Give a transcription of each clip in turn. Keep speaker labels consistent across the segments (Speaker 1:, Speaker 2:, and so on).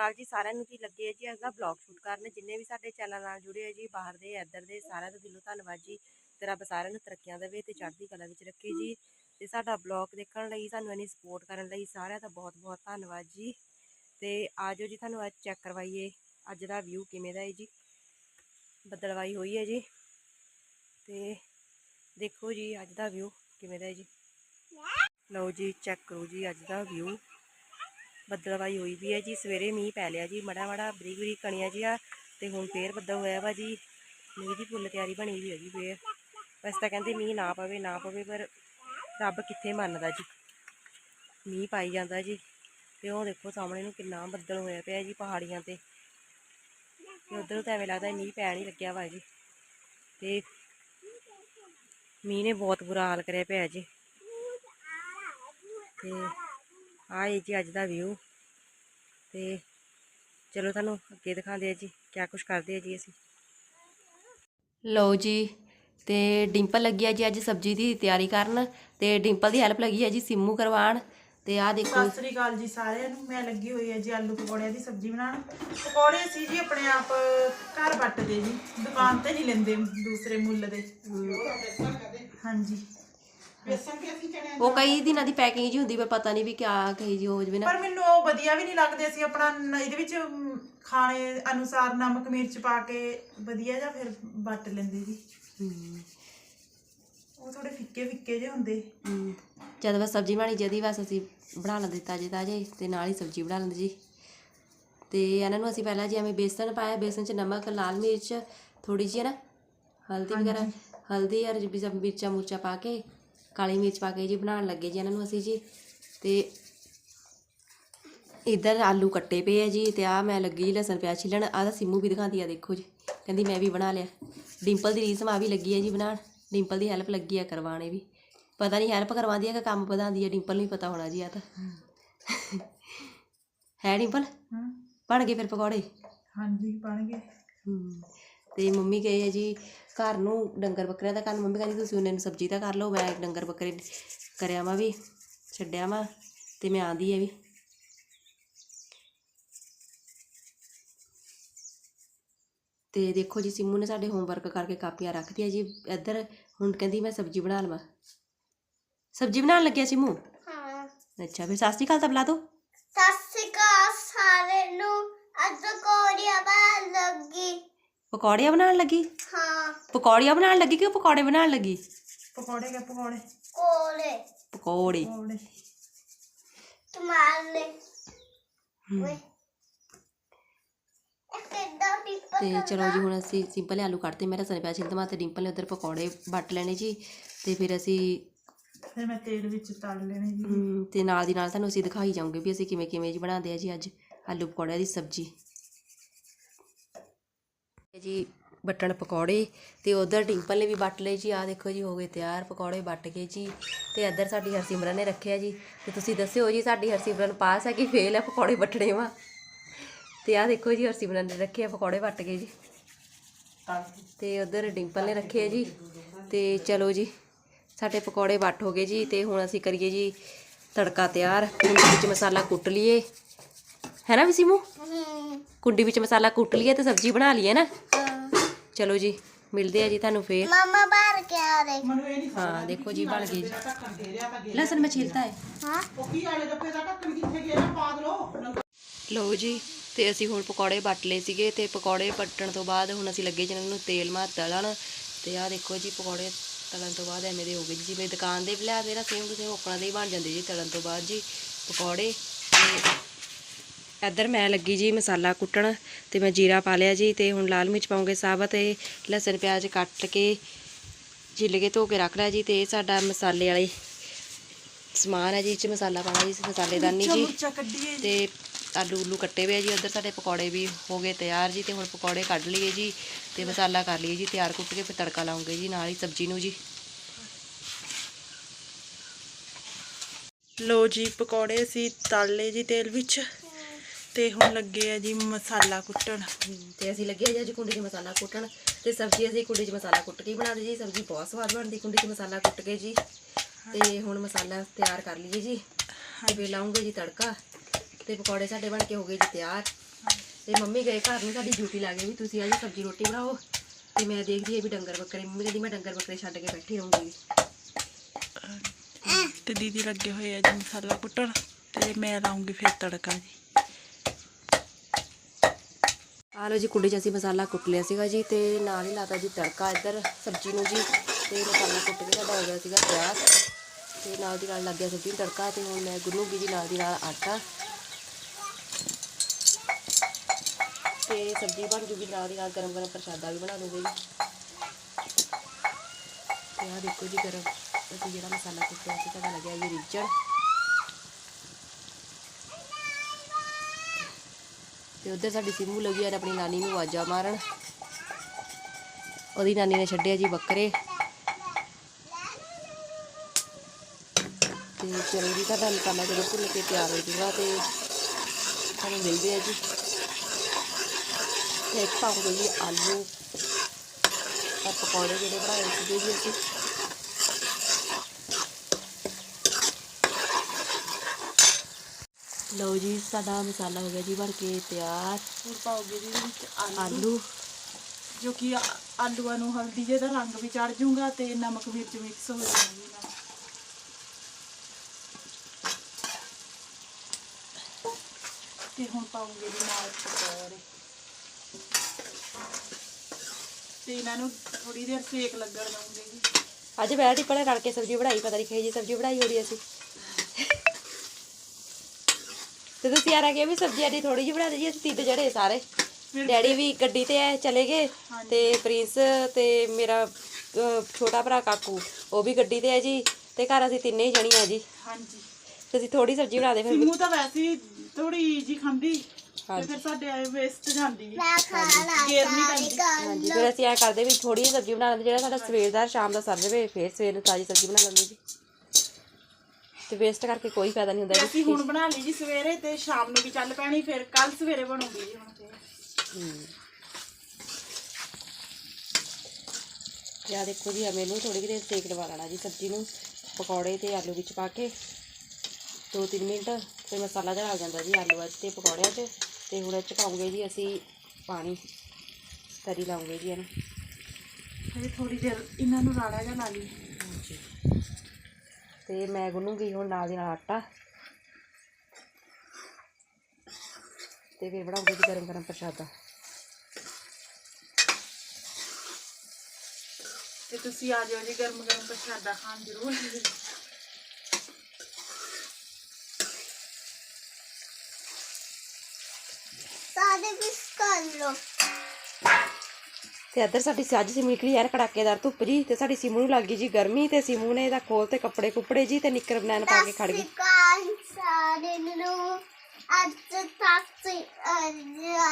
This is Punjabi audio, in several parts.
Speaker 1: ਅਕਾਲ ਜੀ ਸਾਰਿਆਂ ਨੂੰ ਜੀ ਲੱਗੇ ਆ ਜੀ ਅੱਜ ਦਾ ਬਲੌਗ ਸ਼ੂਟ ਕਰਨ, ਜਿੰਨੇ ਵੀ ਸਾਡੇ ਚੈਨਲ ਨਾਲ ਜੁੜੇ ਆ ਜੀ, ਬਾਹਰ ਦੇ, ਇੱਧਰ ਦੇ, ਸਾਰਿਆਂ ਦਾ ਦਿਲੋਂ ਧੰਨਵਾਦ ਜੀ, ਤੇ ਰੱਬ ਸਾਰਿਆਂ ਨੂੰ ਤਰੱਕੀਆਂ ਦੇਵੇ ਤੇ ਚੜ੍ਹਦੀ ਕਲਾ ਵਿੱਚ ਰੱਖੇ ਜੀ, ਤੇ ਸਾਡਾ ਬਲੌਗ ਦੇਖਣ ਲਈ, ਸਾਨੂੰ ਇੰਨੀ ਸਪੋਰਟ ਕਰਨ ਲਈ ਸਾਰਿਆਂ ਦਾ ਬਹੁਤ ਬਹੁਤ ਧੰਨਵਾਦ ਜੀ, ਤੇ ਆਜੋ ਜੀ ਤੁਹਾਨੂੰ ਅੱਜ ਚੈੱਕ ਕਰਵਾਈਏ, ਅੱਜ ਦਾ ਵਿਊ ਕਿਵੇਂ ਦਾ ਹੈ ਜੀ, ਬੱਦਲਵਾਈ ਹੋਈ ਹੈ ਜੀ, ਤੇ ਦੇਖੋ ਜੀ ਅੱਜ ਦਾ ਵਿਊ ਕਿਵੇਂ ਦਾ ਹੈ ਜੀ। ਲਓ ਜੀ ਚੈੱਕ ਕਰੋ ਜੀ ਅੱਜ ਦਾ ਵਿਊ ਬੱਦਲਵਾਈ ਹੋਈ ਵੀ ਹੈ ਜੀ, ਸਵੇਰੇ ਮੀਂਹ ਪੈ ਲਿਆ ਜੀ, ਮੜਾ ਮੜਾ ਬਰੀਕ ਬਰੀਕ ਕਣੀਆਂ ਜੀ ਆ ਤੇ ਹੁਣ ਫੇਰ ਬੱਦਲ ਹੋਇਆ ਵਾ ਜੀ, ਮੀਂਹ ਦੀ ਫੁੱਲ ਤਿਆਰੀ ਬਣੀ ਹੋਈ ਹੈ ਜੀ ਫੇਰ। ਵੈਸੇ ਤਾਂ ਕਹਿੰਦੇ ਮੀਂਹ ਨਾ ਪਵੇ ਨਾ ਪਵੇ, ਪਰ ਰੱਬ ਕਿੱਥੇ ਮੰਨਦਾ ਜੀ। ਮੀਂਹ ਪਾਈ ਜਾਂਦਾ ਜੀ, ਤੇ ਉਹ ਦੇਖੋ ਸਾਹਮਣੇ ਨੂੰ ਕਿੰਨਾ ਬੱਦਲ ਹੋਇਆ ਪਿਆ ਜੀ ਪਹਾੜੀਆਂ ਤੇ। ਤੇ ਉਧਰ ਤਾਂ ਐਵੇਂ ਲੱਗਦਾ ਮੀਂਹ ਪੈਣ ਹੀ ਲੱਗਿਆ ਵਾ ਜੀ। ਤੇ ਮੀਂਹ ਨੇ ਬਹੁਤ ਬੁਰਾ ਹਾਲ ਕਰਿਆ ਪਿਆ ਜੀ। ਤੇ ਆਹ ਹੈ ਜੀ ਅੱਜ ਦਾ ਵਿਊ ਤੇ ਚਲੋ ਤੁਹਾਨੂੰ ਅੱਗੇ ਦਿਖਾਉਂਦੇ ਆ ਜੀ ਕਿਆ ਕੁਝ ਕਰਦੇ ਆ ਜੀ ਅਸੀਂ। ਲਓ ਜੀ ਤੇ ਡਿੰਪਲ ਲੱਗੀ ਆ ਜੀ ਅੱਜ ਸਬਜ਼ੀ ਦੀ ਤਿਆਰੀ ਕਰਨ ਤੇ ਡਿੰਪਲ ਦੀ ਹੈਲਪ ਲੱਗੀ ਆ ਜੀ ਸਿੰਮੂ ਕਰਵਾਉਣ। ਤੇ ਆਹ ਦੇਖੋ।
Speaker 2: ਸਤਿ ਸ੍ਰੀ ਅਕਾਲ ਜੀ ਸਾਰਿਆਂ ਨੂੰ ਮੈਂ ਲੱਗੀ ਹੋਈ ਹੈ ਜੀ ਆਲੂ ਪਕੌੜਿਆਂ ਦੀ ਸਬਜ਼ੀ ਬਣਾਉਣ। ਪਕੌੜੇ ਸੀ ਜੀ ਆਪਣੇ ਆਪ ਘਰ ਵੱਟਦੇ ਜੀ ਦੁਕਾਨ ਤੇ ਨਹੀਂ ਲੈਂਦੇ ਦੂਸਰੇ ਮੁੱਲ ਦੇ। ਹਾਂਜੀ।
Speaker 1: ਉਹ ਕਈ ਦਿਨਾਂ ਦੀ ਪੈਕਿੰਗ ਜੀ ਹੁੰਦੀ ਪਰ ਪਤਾ ਨਹੀਂ ਵੀ ਕਿਆ ਕਹੀ ਜੀ ਹੋ ਜਵੇ ਨਾ।
Speaker 2: ਪਰ ਮੈਨੂੰ ਉਹ ਵਧੀਆ ਵੀ ਨਹੀਂ ਲੱਗਦੇ ਅਸੀਂ ਆਪਣਾ ਨ- ਇਹਦੇ ਵਿੱਚ ਮ, ਖਾਣੇ ਅਨੁਸਾਰ ਨਮਕ ਮਿਰਚ ਪਾ ਕੇ ਵਧੀਆ ਜਾਂ ਫਿਰ ਵੱਟ ਲੈਂਦੇ ਜੀ।
Speaker 1: ਹਮ,
Speaker 2: ਉਹ ਥੋੜੇ ਫਿੱਕੇ ਫਿੱਕੇ ਜਿਹੇ ਹੁੰਦੇ।
Speaker 1: ਹਮ, ਜਦ ਬਸ ਸਬਜ਼ੀ ਬਣਾਣੀ ਜਦੀ ਬਸ ਅਸੀਂ ਬਣਾ ਲੈਂਦੇ ਤਾਜੇ ਤਾਜੇ ਤੇ ਨਾਲ ਹੀ ਸਬਜ਼ੀ ਬਣਾ ਲੈਂਦੇ ਜੀ। ਤੇ ਇਹਨਾਂ ਨੂੰ ਅਸੀਂ ਪਹਿਲਾਂ ਜੀ ਐਵੇਂ ਬੇਸਨ ਪਾਇਆ ਬੇਸਨ 'ਚ ਨਮਕ ਲਾਲ ਮਿਰਚ ਥੋੜੀ ਜਿਹੀ ਨਾ ਹਲਦੀ ਵਗੈਰਾ ਹਲਦੀ ਔਰ ਵੀ ਸਭ ਮਿਰਚਾਂ ਮੁਰਚਾ ਪਾ ਕੇ ਕਾਲੀ ਮਿਰਚ ਪਾ ਕੇ ਜੀ ਬਣਾਉਣ ਲੱਗੇ ਜੀ ਇਹਨਾਂ ਨੂੰ ਅਸੀਂ ਜੀ। ਤੇ ਇੱਧਰ ਆਲੂ ਕੱਟੇ ਪਏ ਆ ਜੀ ਤੇ ਆ ਮੈਂ ਲੱਗੀ ਜੀ ਲਸਣ ਪਿਆਜ਼ ਛਿੱਲਣ ਆਹ ਤਾਂ ਸਿੰਮੂ ਵੀ ਦਿਖਾਉਂਦੀ ਆ ਦੇਖੋ ਜੀ। ਕਹਿੰਦੀ ਮੈਂ ਵੀ ਬਣਾ ਲਿਆ। ਡਿੰਪਲ ਦੀ ਰੀਸ ਮਾ ਵੀ ਲੱਗੀ ਹੈ ਜੀ ਬਣਾਉਣ। ਡਿੰਪਲ ਦੀ ਹੈਲਪ ਲੱਗੀ ਆ ਕਰਵਾਣੇ ਵੀ। ਪਤਾ ਨਹੀਂ ਹੈਲਪ ਕਰਵਾਉਂਦੀ ਹੈ ਕਿ ਕੰਮ ਵਧਾਉਂਦੀ ਹੈ ਡਿੰਪਲ ਨੂੰ ਹੀ ਪਤਾ ਹੋਣਾ ਜੀ ਆ ਤਾਂ। ਹੈ ਡਿੰਪਲ?
Speaker 2: ਹਾਂ।
Speaker 1: ਬਣ ਗਏ ਫਿਰ ਪਕੌੜੇ?
Speaker 2: ਹਾਂਜੀ ਬਣ ਗਏ।
Speaker 1: ਹਮ, ਤੇ ਮੰਮੀ ਗਏ ਆ ਜੀ ਘਰ ਨੂੰ ਡੰਗਰ ਬੱਕਰਿਆਂ ਦਾ ਕੰਮ ਮੰਮੀ ਕਹਿੰਦੀ ਤੁਸੀਂ ਉਹਨੇ ਨੂੰ ਸਬਜ਼ੀ ਦਾ ਕਰ ਲਓ ਮੈਂ ਡੰਗਰ ਬੱਕਰੇ ਕਰਿਆ ਵਾ ਵੀ ਛੱਡਿਆ ਵਾ ਤੇ ਮੈਂ ਆਂਦੀ ਹੈ ਵੀ। ਤੇ ਦੇਖੋ ਜੀ ਸਿੰਮੂ ਨੇ ਸਾਡੇ ਹੋਮਵਰਕ ਕਰਕੇ ਕਾਪੀਆਂ ਰੱਖਤੀਆਂ ਜੀ। ਇੱਧਰ ਹੁਣ ਕਹਿੰਦੀ ਮੈਂ ਸਬਜ਼ੀ ਬਣਾ ਲਵਾਂ ਸਬਜ਼ੀ ਬਣਾਉਣ ਲੱਗਿਆ ਸਿੰਮੂ?
Speaker 3: ਹਾਂ।
Speaker 1: ਅੱਛਾ ਫਿਰ ਸਤਿ ਸ਼੍ਰੀ ਅਕਾਲ ਤਾਂ ਬੁਲਾ ਦੋ।
Speaker 3: ਸਤਿ ਸ਼੍ਰੀ ਅਕਾਲ ਸਾਰੇ ਨੂੰ। ਅੱਜ ਕੋੜੀਆ ਬਣ ਲੱਗੀ।
Speaker 1: ਪਕੌੜੀਆਂ ਬਣਾਉਣ ਲੱਗੀ?
Speaker 3: ਹਾਂ।
Speaker 1: ਪਕੌੜੀਆਂ ਬਣਾਉਣ ਲੱਗੀ ਕਿ ਪਕੌੜੇ ਬਣਾਉਣ ਲੱਗੀ?
Speaker 2: ਪਕੌੜੇ ਕੇ ਪਕੌੜੇ?
Speaker 3: ਕੋਲੇ
Speaker 1: ਪਕੌੜੇ।
Speaker 2: ਪਕੌੜੇ।
Speaker 3: ਓਏ।
Speaker 1: ਤੇ ਚਲੋ ਜੀ ਹੁਣ ਅਸੀਂ ਸਿੰਪਲ ਆਲੂ ਕੱਟਤੇ ਮੇਰਾ ਸਨੇ ਪਿਆ ਛਿਲਦਮਾ ਤੇ ਡਿੰਪਲ ਨੇ ਉਧਰ ਪਕੌੜੇ ਵੱਟ ਲੈਣੇ ਜੀ। ਤੇ ਫਿਰ ਅਸੀਂ
Speaker 2: ਫਿਰ ਮੈਂ ਤੇਲ ਵਿੱਚ ਤਲ ਲੈਣੇ ਜੀ।
Speaker 1: ਤੇ ਨਾਲ ਦੀ ਨਾਲ ਤੁਹਾਨੂੰ ਅਸੀਂ ਦਿਖਾਈ ਜਾਵਾਂਗੇ ਵੀ ਅਸੀਂ ਕਿਵੇਂ ਕਿਵੇਂ ਜੀ ਬਣਾਉਂਦੇ ਆ ਜੀ ਅੱਜ ਆਲੂ ਪਕੌੜਿਆਂ ਦੀ ਸਬਜ਼ੀ। ਜੀ ਬੱਟਣ ਪਕੌੜੇ ਤੇ ਉਧਰ ਡਿੰਪਲ ਨੇ ਵੀ ਵੱਟ ਲਏ ਜੀ। ਆ ਦੇਖੋ ਜੀ, ਹੋ ਗਏ ਤਿਆਰ, ਪਕੌੜੇ ਵੱਟ ਗਏ ਜੀ ਤੇ ਇੱਧਰ ਸਾਡੀ ਹਰਸਿਮਰਨ ਨੇ ਰੱਖਿਆ ਜੀ। ਤੇ ਤੁਸੀਂ ਦੱਸਿਓ ਜੀ, ਸਾਡੀ ਹਰਸਿਮਰਨ ਪਾਸ ਹੈ ਕਿ ਫੇਲ ਹੈ ਪਕੌੜੇ ਵੱਟਣੇ ਵਾ? ਤੇ ਆ ਦੇਖੋ ਜੀ, ਹਰਸਿਮਰਨ ਨੇ ਰੱਖੇ ਆ, ਪਕੌੜੇ ਵੱਟ ਗਏ ਜੀ। ਤੇ ਉਧਰ ਡਿੰਪਲ ਨੇ ਰੱਖੇ ਆ ਜੀ। ਤੇ ਚਲੋ ਜੀ, ਸਾਡੇ ਪਕੌੜੇ ਵੱਟ ਹੋ ਗਏ ਜੀ ਤੇ ਹੁਣ ਅਸੀਂ ਕਰੀਏ ਜੀ ਤੜਕਾ ਤਿਆਰ। ਕੁੰਡੀ ਵਿੱਚ ਮਸਾਲਾ ਕੁੱਟ ਲਈਏ। ਹੈ ਨਾ ਵਿਸੀਮੂ
Speaker 3: ਹੂੰ
Speaker 1: ਕੁੰਡੀ ਵਿੱਚ ਮਸਾਲਾ ਕੁੱਟ ਲਈਏ ਤੇ ਸਬਜ਼ੀ ਬਣਾ ਲਈਏ ਨਾ। ਚਲੋ ਜੀ ਮਿਲਦੇ ਆ ਜੀ ਤੁਹਾਨੂੰ ਫੇਰ।
Speaker 3: ਮਮਾ ਬਾਹਰ ਕੇ ਆ ਰਹੀ?
Speaker 2: ਮੈਨੂੰ ਇਹ ਨਹੀਂ
Speaker 1: ਹਾਂ ਦੇਖੋ ਜੀ ਬਣ ਗਈ ਜੀ। ਲਸਣ ਮੈਂ ਛਿਲਤਾ ਹੈ।
Speaker 3: ਹਾਂ।
Speaker 2: ਉਹ ਕੀ ਵਾਲੇ ਡੱਬੇ ਦਾ ਢੱਕਣ ਕਿੱਥੇ ਗਿਆ ਪਾਗਲੋ
Speaker 1: ਲਓ ਜੀ ਤੇ ਅਸੀਂ ਹੁਣ ਪਕੌੜੇ ਵੱਟ ਲਏ ਸੀਗੇ ਤੇ ਪਕੌੜੇ ਵੱਟਣ ਤੋਂ ਬਾਅਦ ਹੁਣ ਅਸੀਂ ਲੱਗੇ ਜਿਹਨਾਂ ਨੂੰ ਤੇਲ ਮਾਰ ਤਲਣ। ਤੇ ਆਹ ਦੇਖੋ ਜੀ ਪਕੌੜੇ ਤਲਣ ਤੋਂ ਬਾਅਦ ਐਵੇਂ ਦੇ ਹੋ ਗਏ ਜੀ ਜਿਵੇਂ ਦੁਕਾਨ ਦੇ ਲਿਆ ਮੇਰਾ ਸੇਮ ਟੂ ਸੇਮ ਓਕਣਾ ਦੇ ਹੀ ਬਣ ਜਾਂਦੇ ਜੀ ਤਲਣ ਤੋਂ ਬਾਅਦ ਜੀ ਪਕੌੜੇ ਤੇ ਇੱਧਰ ਮੈਂ ਲੱਗੀ ਜੀ ਮਸਾਲਾ ਕੁੱਟਣ ਤੇ ਮੈਂ ਜੀਰਾ ਪਾ ਲਿਆ ਜੀ ਤੇ ਹੁਣ ਲਾਲ ਮਿਰਚ ਪਾਉਂਗੇ ਸਾਬਤ ਤੇ ਲਸਣ ਪਿਆਜ਼ ਕੱਟ ਕੇ ਛਿੱਲ ਕੇ ਧੋ ਕੇ ਰੱਖ ਲਿਆ ਜੀ ਤੇ ਇਹ ਸਾਡਾ ਮਸਾਲੇ ਵਾਲੇ ਸਮਾਨ ਹੈ ਜੀ ਇਹ 'ਚ ਮਸਾਲਾ ਪਾਣਾ ਜੀ ਮਸਾਲੇਦਾਨੀ ਜੀ। ਤੇ ਆਲੂ ਉਲੂ ਕੱਟੇ ਹੋਏ ਆ ਜੀ ਉਧਰ ਸਾਡੇ ਪਕੌੜੇ ਵੀ ਹੋ ਗਏ ਤਿਆਰ ਜੀ ਤੇ ਹੁਣ ਪਕੌੜੇ ਕੱਢ ਲਈਏ ਜੀ ਤੇ ਮਸਾਲਾ ਕਰ ਲਈਏ ਜੀ ਤਿਆਰ ਕੁੱਟ ਕੇ ਫਿਰ ਤੜਕਾ ਲਾਉਂਗੇ ਜੀ ਨਾਲ ਹੀ ਸਬਜ਼ੀ ਨੂੰ ਜੀ।
Speaker 2: ਲੋ ਜੀ ਪਕੌੜੇ ਅਸੀਂ ਤਲ ਲਏ ਜੀ ਤੇਲ ਵਿੱਚ। ਤੇ ਹੁਣ ਲੱਗੇ ਆ ਜੀ ਮਸਾਲਾ ਕੁੱਟਣ।
Speaker 1: ਤੇ ਅਸੀਂ ਲੱਗੇ ਆ ਜੀ ਅੱਜ ਕੁੰਡੀ 'ਚ ਮਸਾਲਾ ਕੁੱਟਣ। ਤੇ ਸਬਜ਼ੀ ਅਸੀਂ ਕੁੰਡੀ 'ਚ ਮਸਾਲਾ ਕੁੱਟ ਕੇ ਹੀ ਬਣਾਉਂਦੇ ਜੀ। ਸਬਜ਼ੀ ਬਹੁਤ ਸਵਾਦ ਬਣਦੀ ਕੁੰਡੀ 'ਚ ਮਸਾਲਾ ਕੁੱਟ ਕੇ ਜੀ। ਤੇ ਹੁਣ ਮਸਾਲਾ ਤਿਆਰ ਕਰ ਲਈਏ ਜੀ। ਤੇ ਲਾਉਂਗੇ ਜੀ ਤੜਕਾ। ਤੇ ਪਕੌੜੇ ਸਾਡੇ ਬਣ ਕੇ ਹੋ ਗਏ ਜੀ ਤਿਆਰ। ਤੇ ਮੰਮੀ ਗਏ ਘਰ ਨੂੰ ਸਾਡੀ ਡਿਊਟੀ ਲੱਗ ਗਈ ਵੀ ਤੁਸੀਂ ਅੱਜ ਸਬਜ਼ੀ ਰੋਟੀ ਬਣਾਓ। ਤੇ ਮੈਂ ਦੇਖਦੀ ਆ ਵੀ ਡੰਗਰ ਬੱਕਰੇ ਮੰਮੀ ਕਹਿੰਦੀ ਮੈਂ ਡੰਗਰ ਬੱਕਰੇ ਛੱਡ ਕੇ ਬੈਠੀ ਰਹੂੰਗੀ।
Speaker 2: ਤੇ ਦੀਦੀ ਲੱਗੇ ਹੋਏ ਆ ਜੀ ਮਸਾਲਾ ਕੁੱਟਣ। ਤੇ ਮੈਂ ਲਾਉਂਗੀ ਫਿਰ ਤੜਕਾ ਜੀ।
Speaker 1: ਆ ਲਓ ਜੀ ਕੁੰਡੇ 'ਚ ਅਸੀਂ ਮਸਾਲਾ ਕੁੱਟ ਲਿਆ ਸੀਗਾ ਜੀ ਤੇ ਨਾਲ ਹੀ ਲਾਤਾ ਜੀ ਤੜਕਾ ਇੱਧਰ ਸਬਜ਼ੀ ਨੂੰ ਜੀ ਤੇ ਮਸਾਲਾ ਕੁੱਟ ਕੇ ਸਾਡਾ ਹੋ ਗਿਆ ਸੀਗਾ ਤਿਆਰ ਤੇ ਨਾਲ ਦੀ ਨਾਲ ਲੱਗ ਗਿਆ ਸਬਜ਼ੀ ਨੂੰ ਤੜਕਾ ਤੇ ਹੁਣ ਮੈਂ ਗੁੰਨੂਗੀ ਜੀ ਨਾਲ ਦੀ ਨਾਲ ਆਟਾ ਤੇ ਸਬਜ਼ੀ ਬਣ ਜੂਗੀ ਨਾਲ ਦੀ ਨਾਲ ਗਰਮ ਗਰਮ ਪ੍ਰਸ਼ਾਦਾ ਵੀ ਬਣਾ ਲੂੰਗੇ ਜੀ। ਤੇ ਆਹ ਦੇਖੋ ਜੀ ਗਰਮ ਅਸੀਂ ਜਿਹੜਾ ਮਸਾਲਾ ਕੁੱਟਿਆ ਸੀ, ਸਾਡਾ ਲੱਗਿਆ ਜੀ ਰਿੱਝਣ। ਤੇ ਉਧਰ ਸਾਡੀ ਸਿੰਮੂ ਲੱਗੀ ਆ ਆਪਣੀ ਨਾਨੀ ਨੂੰ ਆਵਾਜ਼ਾਂ ਮਾਰਨ। ਉਹਦੀ ਨਾਨੀ ਨੇ ਛੱਡਿਆ ਜੀ ਬੱਕਰੇ। ਤੇ ਚਲੋ ਜੀ ਸਾਡਾ ਮਸਾਲਾ ਜਦੋਂ ਭੁੱਲ ਕੇ ਤਿਆਰ ਹੋ ਜੂਗਾ ਤੇ ਸਾਨੂੰ ਮਿਲਦੇ ਆ ਜੀ। ਤੇ ਇੱਕ ਪਾਉਂਗੇ ਜੀ ਆਲੂ ਪਕੌੜੇ ਜਿਹੜੇ ਬਣਾਏ ਸੀਗੇ ਜੀ ਅਸੀਂ। ਲਓ ਜੀ ਸਾਡਾ ਮਸਾਲਾ ਹੋ ਗਿਆ ਜੀ ਬਣ ਕੇ ਤਿਆਰ।
Speaker 2: ਹੁਣ ਪਾਓਗੇ ਜੀ ਇਹਦੇ ਵਿੱਚ ਆਲੂ? ਜੋ ਕਿ ਆ- ਆਲੂਆਂ ਨੂੰ ਹਲਦੀ ਜਿਹੇ ਦਾ ਰੰਗ ਵੀ ਚੜ ਜਾਊਗਾ ਤੇ ਨਮਕ ਮਿਰਚ ਮਿਕਸ ਹੋ ਜਾਊਗਾ ਨਾਲ ਤੇ ਹੁਣ ਪਾਉਂਗੇ ਜੀ ਨਾਲ ਪਕੌੜੇ। ਤੇ ਇਹਨਾਂ ਨੂੰ ਥੋੜੀ ਦੇਰ ਸੇਕ ਲੱਗਣ ਦਵਾਂਗੇ ਜੀ।
Speaker 1: ਅੱਜ ਮੈਂ ਟਿੱਪਣੇ ਰਲ ਕੇ ਸਬਜ਼ੀ ਬਣਾਈ ਪਤਾ ਨਹੀਂ ਕਿਹੋ ਜੀ ਸਬਜ਼ੀ ਬਣਾਈ ਹੋਣੀ ਅਸੀਂ। ਤੇ ਤੁਸੀਂ ਆ ਕੇ ਵੀ ਸਬਜ਼ੀ ਆਡੀ ਥੋੜੀ ਜਿਹੀ ਬਣਾ ਦੇ ਜੀ ਅਸੀਂ ਤਿੰਨ ਜਣੇ ਸਾਰੇ। ਡੈਡੀ ਵੀ ਗੱਡੀ ਤੇ ਆਏ ਚਲੇ ਗਏ। ਤੇ ਪ੍ਰਿੰਸ ਤੇ ਮੇਰਾ ਛੋਟਾ ਭਰਾ ਕਾਕੂ ਉਹ ਵੀ ਗੱਡੀ ਤੇ ਹੈ ਜੀ ਤੇ ਘਰ ਅਸੀਂ ਤਿੰਨੇ ਹੀ ਜਣੀਆਂ ਜੀ।
Speaker 2: ਹਾਂਜੀ।
Speaker 1: ਤੇ ਅਸੀਂ ਥੋੜੀ ਸਬਜ਼ੀ ਬਣਾ ਦੇ ਫਿਰ।
Speaker 2: ਸਿੰਮੂ ਤਾਂ ਵੈਸੇ ਹੀ ਥੋੜੀ ਜੀ ਖਾਂਦੀ ਤੇ। ਫਿਰ ਸਾਡੇ ਆਏ ਵੇਸਟ ਜਾਂਦੀ ਜੀ
Speaker 3: ਮੈਂ ਖਾਣਾ
Speaker 2: ਗੇਰ ਨਹੀਂ ਪੈਂਦੀ।
Speaker 1: ਹਾਂਜੀ ਫਿਰ ਅਸੀਂ ਐ ਕਰਦੇ ਵੀ ਥੋੜੀ ਜਿਹੀ ਸਬਜ਼ੀ ਬਣਾ ਲੈਂਦੇ ਜਿਹੜਾ ਸਾਡਾ ਸਵੇਰ ਦਾ ਸ਼ਾਮ ਦਾ ਸਰ ਜਾਵੇ ਫਿਰ ਸਵੇਰ ਨੂੰ ਤਾਜ਼ੀ ਸਬਜ਼ੀ ਬਣਾ ਲੈਂਦੇ ਜੀ। ਤੇ ਵੇਸਟ ਕਰਕੇ ਕੋਈ ਫਾਇਦਾ ਨਹੀਂ
Speaker 2: ਤੇ
Speaker 1: ਹੁੰਦਾ
Speaker 2: ਅਸੀਂ
Speaker 1: ਜੀ
Speaker 2: ਹੁਣ ਬਣਾ ਲਈ ਜੀ ਸਵੇਰੇ ਤੇ ਸ਼ਾਮ ਨੂੰ ਵੀ ਚੱਲ ਪੈਣੀ ਫਿਰ ਕੱਲ ਸਵੇਰੇ ਬਣੂਗੀ ਜੀ ਹੁਣ।
Speaker 1: ਤੇ। ਆਹ ਦੇਖੋ ਜੀ ਆ ਮੈਨੂੰ ਥੋੜੀ ਜਿਹੀ ਦੇਰ ਸੇਕ ਲਵਾ ਲੈਣਾ ਜੀ ਸਬਜ਼ੀ ਨੂੰ। ਪਕੌੜੇ ਤੇ ਆਲੂ ਵਿੱਚ ਪਾ ਕੇ 2-3 ਮਿੰਟ ਤੇ ਮਸਾਲਾ ਜਿਹਾ ਆ ਜਾਂਦਾ ਜੀ ਆਲੂਆਂ 'ਚ ਤੇ ਪਕੌੜਿਆਂ 'ਚ। ਤੇ ਹੁਣ ਇਹ 'ਚ ਪਾਉਂਗੇ ਜੀ ਅਸੀਂ ਪਾਣੀ ਤਰੀ ਲਾਉਂਗੇ ਜੀ ਇਹਨੂੰ।
Speaker 2: ਫਿਰ ਥੋੜੀ ਦੇਰ ਇਹਨਾਂ ਨੂੰ ਰਾੜਾ ਜਿਹਾ ਲਾ ਲਈ।
Speaker 1: ਤੇ ਮੈਂ ਗੁੰਨੂਗੀ ਹੁਣ ਨਾਲ ਦੀ ਨਾਲ ਆਟਾ। ਤੇ ਫਿਰ ਬਣਾਉਂਗੀ ਜੀ ਗਰਮ ਗਰਮ ਪ੍ਰਸ਼ਾਦਾ।
Speaker 2: ਤੇ ਤੁਸੀਂ ਆ ਜਾਓ ਜੀ ਗਰਮ ਗਰਮ ਪ੍ਰਸ਼ਾਦਾ ਖਾਣ ਜ਼ਰੂਰ।
Speaker 3: ਸਾਰੇ ਕਰ ਲੋ
Speaker 1: ਤੇ ਇੱਧਰ ਸਾਡੀ ਸੱਜ ਸੀ ਨਿਕਲੀ ਯਾਰ ਕੜਾਕੇਦਾਰ ਧੁੱਪ ਜੀ ਤੇ ਸਾਡੀ ਸਿਮੂ ਨੂੰ ਲੱਗ ਗਈ ਜੀ ਗਰਮੀ ਤੇ ਸਿਮੂ ਨੇ ਇਹਦਾ ਖੋਲ ਤੇ ਕੱਪੜੇ ਕੁੱਪੜੇ ਜੀ ਤੇ ਨਿੱਕਰ ਬਨੈਣ ਪਾ ਕੇ ਖੜ ਗਈ।
Speaker 3: ਸਾਰੇ ਨੂੰ। ਅੱਜ ਤੱਕ ਅੱਜ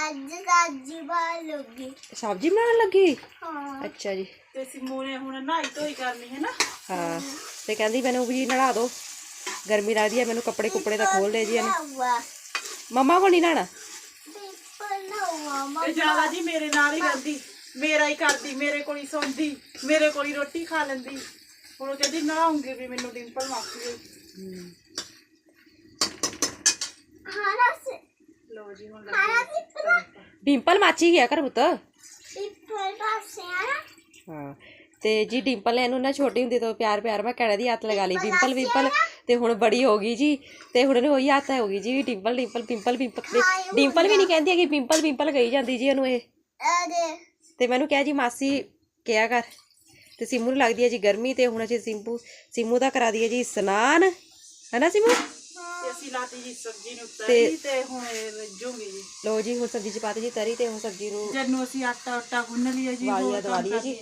Speaker 3: ਅੱਜ ਕਾਜੀ ਬਾਲੋਗੀ
Speaker 1: ਸਬਜ਼ੀ ਬਣਾਉਣ ਲੱਗੀ?
Speaker 3: ਹਾਂ।
Speaker 1: ਅੱਛਾ ਜੀ।
Speaker 2: ਤੇ ਸਿਮੂ ਨੇ ਹੁਣ ਨਹਾਈ ਧੋਈ ਕਰਨੀ ਹੈ ਨਾ।
Speaker 1: ਹਾਂ ਤੇ ਕਹਿੰਦੀ ਮੈਨੂੰ ਵੀ ਨਲਾ ਦਿਓ ਗਰਮੀ ਲੱਗਦੀ ਹੈ ਮੈਨੂੰ ਕੱਪੜੇ ਕੁੱਪੜੇ ਤਾਂ ਖੋਲ ਦੇ ਜੀ ਇਹਨੇ। ਮੰਮਾ ਕੋਲ ਨਹੀਂ ਨਹਾਣਾ
Speaker 2: ਤੇ ਜ਼ਿਆਦਾ ਜੀ ਮੇਰੇ ਨਾਲ ਹੀ ਰਹਿੰਦੀ। ਮੇਰਾ ਹੀ ਕਰਦੀ ਮੇਰੇ ਕੋਲ ਹੀ ਸੌਂਦੀ ਮੇਰੇ ਕੋਲ ਹੀ ਰੋਟੀ ਖਾ ਲੈਂਦੀ। ਹੁਣ ਉਹ ਕਹਿੰਦੀ ਨਹਾਉਂਗੀ ਵੀ ਮੈਨੂੰ ਡਿੰਪਲ ਮਾਫੀ ਹੋਈ
Speaker 3: ਹਾਰਾ ਸੇ
Speaker 2: ਲੋ ਜੀ ਹੁਣ
Speaker 3: ਹਾਰਾ
Speaker 1: ਡਿੰਪਲ ਮਾਚੀ ਗਿਆ ਕਰ ਪੁੱਤ?
Speaker 3: ਪਿੱਪਲ ਪਾਸੇ ਆਣਾ
Speaker 1: ਹਾਂ ਤੇ ਜੀ ਡਿੰਪਲ ਨੇ ਇਹਨੂੰ ਨਾ ਛੋਟੀ ਹੁੰਦੀ ਤੋਂ ਪਿਆਰ ਪਿਆਰ ਮੈਂ ਕਹਿਣਾ ਦੀ ਹੱਥ ਲਗਾ ਲਈ। ਪਿੰਪਲ ਪਿੰਪਲ ਤੇ ਹੁਣ ਬੜੀ ਹੋ ਗਈ ਜੀ। ਤੇ ਹੁਣ ਇਹਨੂੰ ਉਹੀ ਹੱਥ ਹੋ ਗਈ ਜੀ dimple dimple pimple pimple dimple ਵੀ ਨਹੀਂ ਕਹਿੰਦੀ ਹੈਗੀ ਪਿੰਪਲ ਪਿੰਪਲ ਕਹੀ ਜਾਂਦੀ ਜੀ ਇਹਨੂੰ ਇਹ।
Speaker 3: ਅਰੇ
Speaker 1: ਤੇ ਮੈਨੂੰ ਕਿਹਾ ਜੀ ਮਾਸੀ ਕਿਹਾ ਕਰ? ਤੇ ਸਿੰਮੂ ਨੂੰ ਲੱਗਦੀ ਹੈ ਜੀ ਗਰਮੀ ਤੇ ਹੁਣ ਅਸੀਂ ਸਿੰਪੂ ਸਿੰਮੂ ਦਾ ਕਰਾ ਦਈਏ ਜੀ ਇਸ਼ਨਾਨ ਹੈਨਾ ਸਿੰਮੂ?
Speaker 2: ਤੇ ਅਸੀਂ ਲਾਤੀ ਜੀ ਸਬਜ਼ੀ ਨੂੰ ਤਰੀ ਤੇ ਹੁਣ ਰੱਜੂਗੀ ਜੀ।
Speaker 1: ਲੋ ਜੀ ਹੁਣ ਸਬਜ਼ੀ ਚ ਪਾਤੀ ਜੀ ਤਰੀ ਤੇ ਹੁਣ ਸਬਜ਼ੀ ਨੂੰ
Speaker 2: ਜਦ ਨੂੰ ਅਸੀਂ ਆਟਾ ਉਟਾ ਗੁੰਨ ਲਿਆ ਜੀ
Speaker 1: ਵਾਲੀਆ ਦਵਾ ਲਈਏ ਜੀ।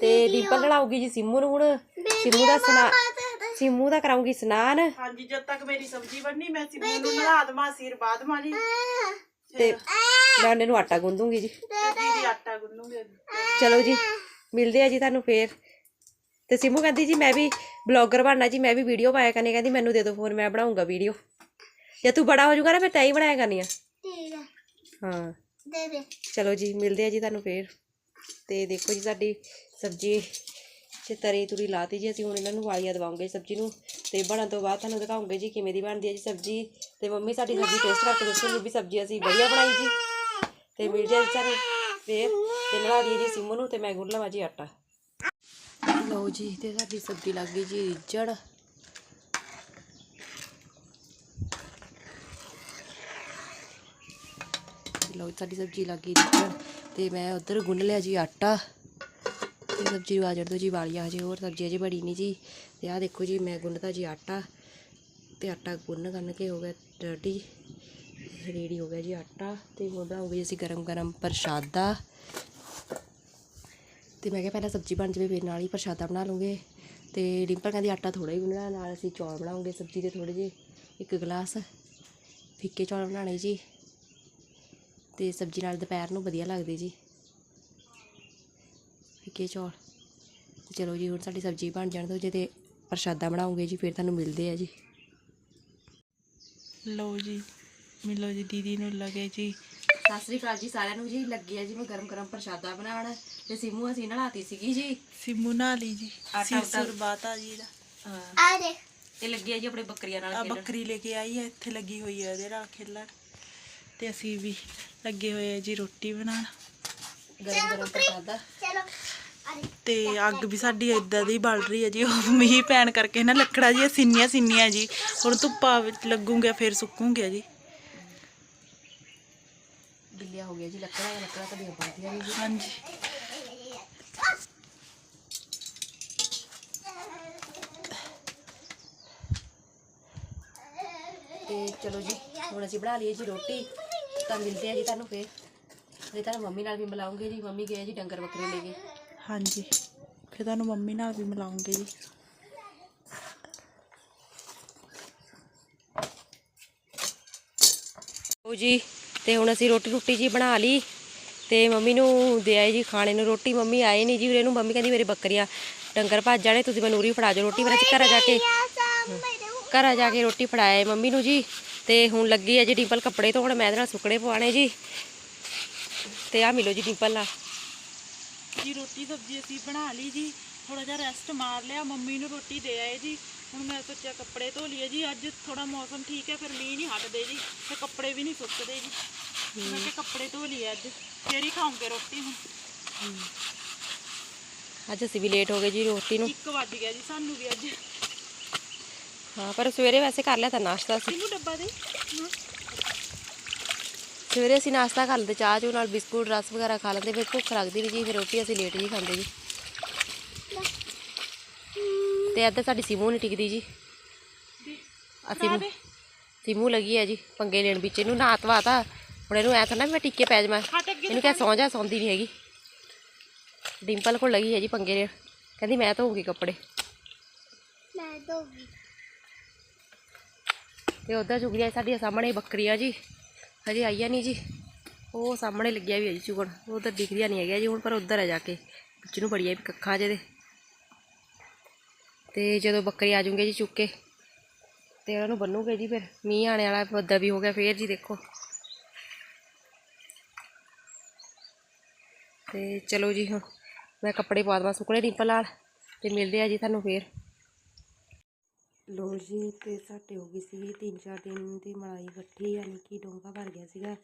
Speaker 1: ਤੇ ਡਿੰਪਲ ਲੜਾਉਗੀ ਜੀ। ਸਿੰਮੂ ਨੂੰ ਹੁਣ। ਸਿੰਮੂ ਦਾ ਸਨਾ ਸਿੰਮੂ ਦਾ ਕਰਾਉਂਗੀ ਇਸ਼ਨਾਨ
Speaker 2: ਹਾਂਜੀ ਜਦ ਤੱਕ ਮੇਰੀ ਸਬਜ਼ੀ ਬਣਨੀ ਮੈਂ ਸਿਮੂ ਨੂੰ ਨਹਾ ਦਵਾਂ ਸਿਰ ਬਾਦ ਮਾਂ ਜੀ।
Speaker 1: ਤੇ ਮੈਂ ਉਹਨੇ ਨੂੰ ਆਟਾ ਗੁੰਦੂੰਗੀ ਜੀ।
Speaker 2: ਤੇ ਦੀਦੀ ਆਟਾ ਗੁੰਨੂਗੇ
Speaker 1: ਚਲੋ ਜੀ ਮਿਲਦੇ ਆ ਜੀ ਤੁਹਾਨੂੰ ਫੇਰ। ਤੇ ਸਿੰਮੂ ਕਹਿੰਦੀ ਜੀ ਮੈਂ ਵੀ ਬਲੌਗਰ ਬਣਨਾ ਜੀ ਮੈਂ ਵੀ ਵੀਡੀਓ ਪਾਇਆ ਕਰਨੀ ਕਹਿੰਦੀ ਮੈਨੂੰ ਦੇ ਦਿਓ ਫੋਨ ਮੈਂ ਬਣਾਉਂਗਾ ਵੀਡੀਓ। ਜੇ ਤੂੰ ਬੜਾ ਹੋ ਜਾਊਗਾ ਨਾ ਫਿਰ ਤੈਂ ਹੀ ਬਣਾਇਆ ਕਰਨੀ ਆ।
Speaker 3: ਠੀਕ ਹੈ
Speaker 1: ਹਾਂ।
Speaker 3: ਦੇ ਦੇ।
Speaker 1: ਚਲੋ ਜੀ ਮਿਲਦੇ ਆ ਜੀ ਤੁਹਾਨੂੰ ਫੇਰ। ਤੇ ਦੇਖੋ ਜੀ ਸਾਡੀ ਸਬਜ਼ੀ ਚ ਤਰੀ ਤੁਰੀ ਲਾਤੀ ਜੀ ਅਸੀਂ ਹੁਣ ਇਹਨਾਂ ਨੂੰ ਵਾਲੀਆਂ ਦਵਾਉਂਗੇ ਸਬਜ਼ੀ ਨੂੰ। ਤੇ ਬਣਨ ਤੋਂ ਬਾਅਦ ਤੁਹਾਨੂੰ ਦਿਖਾਉਂਗੇ ਜੀ ਕਿਵੇਂ ਦੀ ਬਣਦੀ ਹੈ ਜੀ ਸਬਜ਼ੀ। ਤੇ ਮੰਮੀ ਸਾਡੀ ਸਬਜ਼ੀ ਟੇਸਟ ਕਰਕੇ ਦੱਸੋਗੇ ਵੀ ਸਬਜ਼ੀ ਅਸੀਂ ਵਧੀਆ ਬਣਾਈ ਜੀ ਤੇ ਮਿਲ ਜਾਏ ਸਾਰੇ ਫੇਰ ਤੇ ਨਲਾ ਦਈਏ ਜੀ ਸਿੰਮੂ ਨੂੰ ਤੇ ਮੈਂ ਗੁੰਨ ਲਵਾਂ ਜੀ ਆਟਾ। ਲਓ ਜੀ, ਤੇ ਸਾਡੀ ਸਬਜ਼ੀ ਲੱਗ ਗਈ ਜੀ ਰਿੱਜੜ ਲਓ ਸਾਡੀ ਸਬਜ਼ੀ ਲੱਗ ਗਈ ਰਿੱਝਣ ਤੇ ਮੈਂ ਉਧਰ ਗੁੰਨ ਲਿਆ ਜੀ ਆਟਾ। ਤੇ ਸਬਜ਼ੀ ਵਾਜੜ ਜੜ ਦੋ ਜੀ ਵਾਲੀਆਂ ਹਜੇ, ਹੋਰ ਸਬਜ਼ੀ ਹਜੇ ਬੜੀ ਨਹੀਂ ਜੀ। ਤੇ ਆਹ ਦੇਖੋ ਜੀ, ਮੈਂ ਗੁੰਨਤਾ ਜੀ ਆਟਾ। ਤੇ ਆਟਾ ਗੁੰਨ ਗੰਨ ਕੇ ਹੋ ਗਿਆ ਰੈਡੀ ਰੈਡੀ ਹੋ ਗਿਆ ਜੀ ਆਟਾ ਤੇ ਹੁਣ ਬਣਾਉਂਗੇ ਜੀ ਅਸੀਂ ਗਰਮ ਗਰਮ ਪ੍ਰਸ਼ਾਦਾ। ਤੇ ਮੈਂ ਕਿਹਾ ਪਹਿਲਾਂ ਸਬਜ਼ੀ ਬਣ ਜਾਵੇ, ਫਿਰ ਨਾਲ ਹੀ ਪ੍ਰਸ਼ਾਦਾ ਬਣਾ ਲਵਾਂਗੇ। ਤੇ ਡਿੰਪਲ ਕਹਿੰਦੀ ਆਟਾ ਥੋੜਾ ਹੀ ਗੁੰਨਣਾ, ਨਾਲ ਅਸੀਂ ਚੌਲ ਬਣਾਉਂਗੇ ਸਬਜ਼ੀ ਦੇ ਥੋੜੇ ਜਿਹੇ, ਇੱਕ ਗਲਾਸ। ਫਿੱਕੇ ਚੌਲ ਬਣਾਉਣੇ ਜੀ। ਤੇ ਸਬਜ਼ੀ ਨਾਲ ਦੁਪਹਿਰ ਨੂੰ ਵਧੀਆ ਲੱਗਦੇ ਜੀ। ਫਿੱਕੇ ਚੌਲ। ਚਲੋ ਜੀ, ਹੁਣ ਸਾਡੀ ਸਬਜ਼ੀ ਬਣ ਜਾਣ ਤੋਂ ਜੇ ਤੇ ਪ੍ਰਸ਼ਾਦਾ ਬਣਾਉਂਗੇ ਜੀ, ਫਿਰ ਤੁਹਾਨੂੰ ਮਿਲਦੇ ਆ ਜੀ।
Speaker 2: ਲਓ ਜੀ ਮਿਲੋ ਜੀ ਦੀਦੀ ਨੂੰ ਲਗੇ ਜੀ।
Speaker 1: ਸਤਿ ਸ੍ਰੀ ਅਕਾਲ ਜੀ ਸਾਰਿਆਂ ਨੂੰ ਜੀ ਲੱਗੀ ਆ ਜੀ ਮੈਂ ਗਰਮ ਗਰਮ ਪ੍ਰਸ਼ਾਦਾ ਬਣਾਉਣ ਤੇ ਸਿਮੂ ਅਸੀਂ ਨਲਾਤੀ ਸੀਗੀ ਜੀ।
Speaker 2: ਸਿਮੂ ਨਾਲ ਹੀ ਜੀ
Speaker 1: ਆਟਾ
Speaker 2: ਸਿਰ ਬਾਤਾ ਜੀ ਦਾ
Speaker 3: ਆ ਦੇਖ।
Speaker 1: ਤੇ ਲੱਗੀ ਆ ਜੀ ਆਪਣੇ ਬੱਕਰੀਆਂ ਨਾਲ
Speaker 2: ਆ
Speaker 1: ਖੇਡਣ।
Speaker 2: ਬੱਕਰੀ ਲੈ ਕੇ ਆਈ ਹੈ ਇੱਥੇ ਲੱਗੀ ਹੋਈ ਹੈ ਉਹਦੇ ਨਾਲ ਖੇਲਣ ਤੇ ਅਸੀਂ ਵੀ ਲੱਗੇ ਹੋਏ ਆ ਜੀ ਰੋਟੀ ਬਣਾਉਣ।
Speaker 1: ਗਰਮ ਗਰਮ ਪ੍ਰਸ਼ਾਦਾ।
Speaker 3: ਚਲੋ।
Speaker 2: ਤੇ ਅੱਗ ਵੀ ਸਾਡੀ ਇਦਾਂ ਦੀ ਬਲ ਰਹੀ ਹੈ ਜੀ। ਉਹ ਮੀਂਹ ਪੈਣ ਕਰਕੇ ਨਾ ਲੱਕੜਾਂ ਜੀ ਸਿੰਨੀਆਂ ਸਿੰਨੀਆਂ ਜੀ। ਹੁਣ ਧੁੱਪਾ ਵਿੱਚ ਲੱਗੂਗੇ ਫਿਰ ਸੁੱਕੂਗੇ ਜੀ।
Speaker 1: ਗਿੱਲੀਆਂ ਹੋ ਗਿਆ ਜੀ ਲੱਕੜਾਂ ਜਾਂ ਲੱਕੜਾਂ ਜੀ।
Speaker 2: ਹਾਂਜੀ।
Speaker 1: ਤੇ ਚਲੋ ਜੀ ਹੁਣ ਅਸੀਂ ਬਣਾ ਲਈਏ ਜੀ ਰੋਟੀ। ਤਾਂ ਮਿਲਦੇ ਆ ਜੀ ਤੁਹਾਨੂੰ ਫੇਰ। ਤੇ ਤੁਹਾਨੂੰ ਮੰਮੀ ਨਾਲ ਵੀ ਮਿਲਾਉਂਗੇ ਜੀ। ਮੰਮੀ ਗਏ ਜੀ ਡੰਗਰ ਬੱਕਰੇ ਲੈ ਕੇ।
Speaker 2: ਹਾਂਜੀ। ਫਿਰ ਤੁਹਾਨੂੰ ਮੰਮੀ ਨਾਲ ਵੀ ਮਿਲਾਉਂਗੇ ਜੀ।
Speaker 1: ਉਹ ਜੀ, ਤੇ ਹੁਣ ਅਸੀਂ ਰੋਟੀ ਰੋਟੀ ਜੀ ਬਣਾ ਲਈ। ਤੇ ਮੰਮੀ ਨੂੰ ਦੇ ਆਏ ਜੀ ਖਾਣੇ ਨੂੰ। ਰੋਟੀ ਮੰਮੀ ਆਏ ਨਹੀਂ ਜੀ, ਉਰੇ ਨੂੰ ਮੰਮੀ ਕਹਿੰਦੀ ਮੇਰੇ ਬੱਕਰੀਆਂ ਡੰਗਰ ਭੱਜ ਜਾਣੇ, ਤੁਸੀਂ ਮੈਨੂੰ ਉਰੀ ਫੜਾ ਜਾਓ ਰੋਟੀ। ਮੇਰਾ ਘਰ ਜਾ ਕੇ ਘਰ ਜਾ ਕੇ ਰੋਟੀ ਫੜਾਏ ਮੰਮੀ ਨੂੰ ਜੀ। ਤੇ ਹੁਣ ਲੱਗੀ ਹੈ ਜੀ ਡਿੰਪਲ ਕੱਪੜੇ ਧੋਣ, ਮੈਂ ਇਹਦੇ ਨਾਲ ਸੁੱਕਣੇ ਪਵਾਣੇ ਜੀ। ਤੇ ਆ ਮਿਲੋ ਜੀ ਡਿੰਪਲ ਨਾਲ।
Speaker 2: ਜੀ ਰੋਟੀ ਸਬਜ਼ੀ ਅਸੀਂ ਬਣਾ ਲਈ ਜੀ। ਥੋੜਾ ਜਿਹਾ ਰੈਸਟ ਮਾਰ ਲਿਆ। ਮੰਮੀ ਨੂੰ ਰੋਟੀ ਦੇ ਆਏ ਜੀ। ਹੁਣ ਮੈਂ ਸੋਚਿਆ ਕੱਪੜੇ ਧੋ ਲਈਏ ਜੀ। ਅੱਜ ਥੋੜਾ ਮੌਸਮ ਠੀਕ ਹੈ ਫਿਰ ਮੀਂਹ ਨਹੀਂ ਹਟਦੇ ਜੀ। ਤੇ ਕੱਪੜੇ ਵੀ ਨਹੀਂ ਸੁੱਕਦੇ ਜੀ। ਮੈਂ ਕਿਹਾ ਕੱਪੜੇ ਧੋ ਲਈਏ ਅੱਜ। ਫੇਰ ਹੀ ਖਾਉਂਗੇ ਰੋਟੀ ਹੁਣ।
Speaker 1: ਅੱਜ ਅਸੀਂ ਵੀ ਲੇਟ ਹੋ ਗਏ ਜੀ ਰੋਟੀ ਨੂੰ।
Speaker 2: 1 ਵੱਜ ਗਿਆ ਜੀ ਸਾਨੂੰ ਵੀ ਅੱਜ।
Speaker 1: ਹਾਂ ਪਰ ਸਵੇਰੇ ਵੈਸੇ ਕਰ ਲਿਆ ਤਾਂ ਨਾਸ਼ਤਾ ਸੀ
Speaker 2: ਕਿਹਨੂੰ ਡੱਬਾ ਦੇ? ਹਾਂ।
Speaker 1: ਸਵੇਰੇ ਅਸੀਂ ਨਾਸ਼ਤਾ ਕਰ ਲੈਂਦੇ ਚਾਹ ਚੂਹ ਨਾਲ ਬਿਸਕੁਟ ਰਸ ਵਗੈਰਾ ਖਾ ਲੈਂਦੇ ਫਿਰ ਭੁੱਖ ਲੱਗਦੀ ਨਹੀਂ ਜੀ ਫਿਰ ਰੋਟੀ ਅਸੀਂ ਲੇਟ ਜੀ ਖਾਂਦੇ ਜੀ। ਤੇ ਇੱਧਰ ਸਾਡੀ ਸਿਮੂ ਨਹੀਂ ਟਿਕਦੀ ਜੀ। ਅਸੀਂ ਸਿਮੂ ਲੱਗੀ ਹੈ ਜੀ ਪੰਗੇ ਲੈਣ ਵਿੱਚ। ਇਹਨੂੰ ਨਾਤ ਵਾਤਾ ਹੁਣ ਇਹਨੂੰ ਐ ਥੋੜਾ ਮੈਂ ਟਿੱਕੇ ਪੈ ਜਾਵਾਂ। ਇਹਨੂੰ ਕਿਹਾ ਸੌਂ ਜਾ ਸੌਂਦੀ ਨਹੀਂ ਹੈਗੀ। ਡਿੰਪਲ ਕੋਲ ਲੱਗੀ ਹੈ ਜੀ ਪੰਗੇ ਲੈਣ। ਕਹਿੰਦੀ ਮੈਂ ਧੋਊਂਗੀ ਕੱਪੜੇ।
Speaker 3: ਮੈਂ ਦੋਗੀ
Speaker 1: ਤੇ ਉਧਰ ਚੁਗਲੀਆਂ ਸਾਡੀਆਂ ਸਾਹਮਣੇ ਬੱਕਰੀਆਂ ਜੀ। ਹਜੇ ਆਈਆਂ ਨਹੀਂ ਜੀ। ਉਹ ਸਾਹਮਣੇ ਲੱਗਿਆ ਵੀ ਹੈ ਜੀ ਚੁਗਣ। ਉਹ ਉਧਰ ਦਿਖਦੀਆਂ ਨਹੀਂ ਹੈਗੀਆਂ ਜੀ ਹੁਣ, ਪਰ ਉਧਰ ਆ ਜਾ ਕੇ। ਵਿੱਚ ਨੂੰ ਬੜੀ ਆ ਵੀ ਕੱਖਾਂ ਜਿਹਦੇ। ਤੇ ਜਦੋਂ ਬੱਕਰੀ ਆ ਜਾਊਂਗੇ ਜੀ ਚੁੱਕ ਕੇ, ਤੇ ਉਹਨਾਂ ਨੂੰ ਬੰਨੂਗੇ ਜੀ ਫਿਰ। ਮੀਂਹ ਆਣੇ ਵਾਲਾ ਬੱਦਾ ਵੀ ਹੋ ਗਿਆ ਫੇਰ ਜੀ ਦੇਖੋ। ਤੇ ਚਲੋ ਜੀ ਹੁਣ, ਮੈਂ ਕੱਪੜੇ ਪਾ ਦੇਵਾਂ, ਸੁੱਕਣੇ ਡਿੰਪਲ ਨਾਲ, ਤੇ ਮਿਲਦੇ ਆ ਜੀ ਤੁਹਾਨੂੰ ਫੇਰ। ਲੋ ਜੀ, ਤੇ ਸਾਡੇ ਹੋ ਗਈ ਸੀ ਤਿੰਨ ਚਾਰ ਦਿਨ ਦੀ ਮਲਾਈ ਇਕੱਠੀ, ਯਾਨੀ ਕਿ ਡੋਂਗਾ ਭਰ ਗਿਆ ਸੀਗਾ।